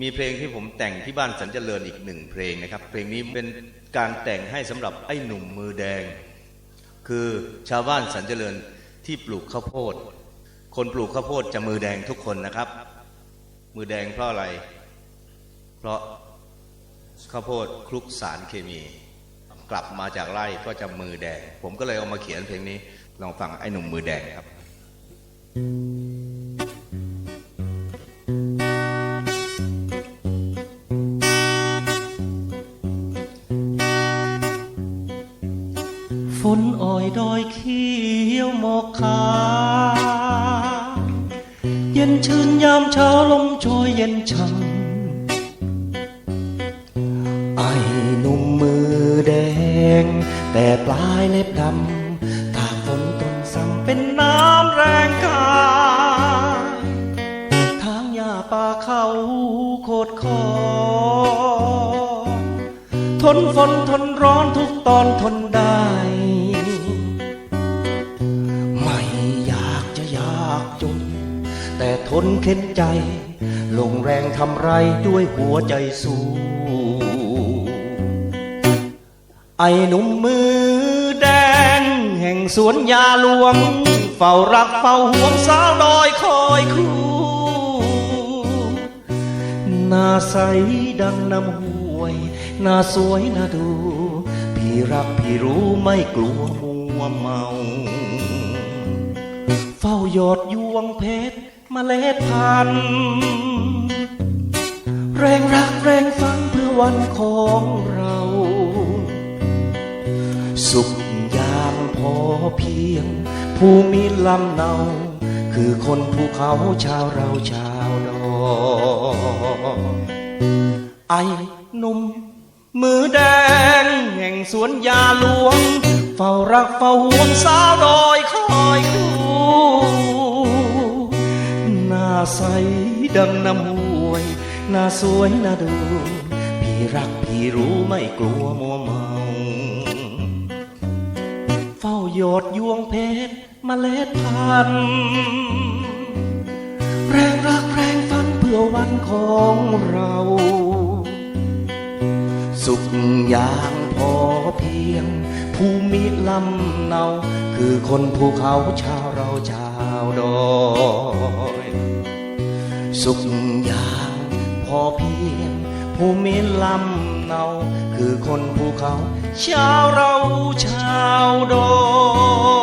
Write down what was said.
มีเพลงที่ผมแต่งที่บ้านสันเจริญอีกหนึ่งเพลงนะครับ เพลงนี้เป็นการแต่งให้สำหรับไอ้หนุ่มมือแดง คือชาวบ้านสันเจริญที่ปลูกข้าวโพด คนปลูกข้าวโพดจะมือแดงทุกคนนะครับ มือแดงเพราะอะไร เพราะข้าวโพดคลุกสารเคมี กลับมาจากไร่ก็จะมือแดง ผมก็เลยเอามาเขียนเพลงนี้ลองฟังไอ้หนุ่มมือแดงครับ ฝนอ่อยดอยเขียวหมอกขาวเย็นชื่นยามเช้าลมโชยเย็นช่ำไอ้หนุ่มมือแดง แต่ปลายเล็บดำตากฝนต้นซ้ำเป็นน้ำแรงกายทางหญ้าป่าเขาโคดคอทนฝนทนร้อนทุกตอนทนได้ นเข็นใจ ลงแรงทำไรด้วยหัวใจสู้ ไอ้หนุ่มมือแดง แห่งสวนยาหลวง เฝ้ารักเฝ้าห่วงสาวดอยคอยครูหน้าใสดังน้ำห้วยหน้าสวยน่าดู พี่รักพี่รู้ไม่กลัวมัวเมา เฝ้าหยอดยว งเพชรเมล็ดพันธุ์แรงรักแรงฟังเพื่อวันของเรา สุขอย่างพอเพียง ผู้มีลำเนา คือคนภูเขาชาวเราชาวดอยไอ้หนุ่มมือแดง แห่งสวนยาหลวง เฝ้ารักเฝ้าห่วงสาวดอยคอยค ใสดังน้ำห้วยหน้าสวยน่าดู พี่รักพี่รู้ไม่กลัวมัวเมา เฝ้าหยดยวงเพชรเมล็ดพันธุ์แรงรักแรงฝันเพื่อวันของเรา สุขอย่างพอเพียงผู้มีลำเนา คือคนภูเขาชาวเราชาวดอย สุขอย่างพอเพียงผู้มีลำเนา คือคนภูเขา ชาวเราชาวดอย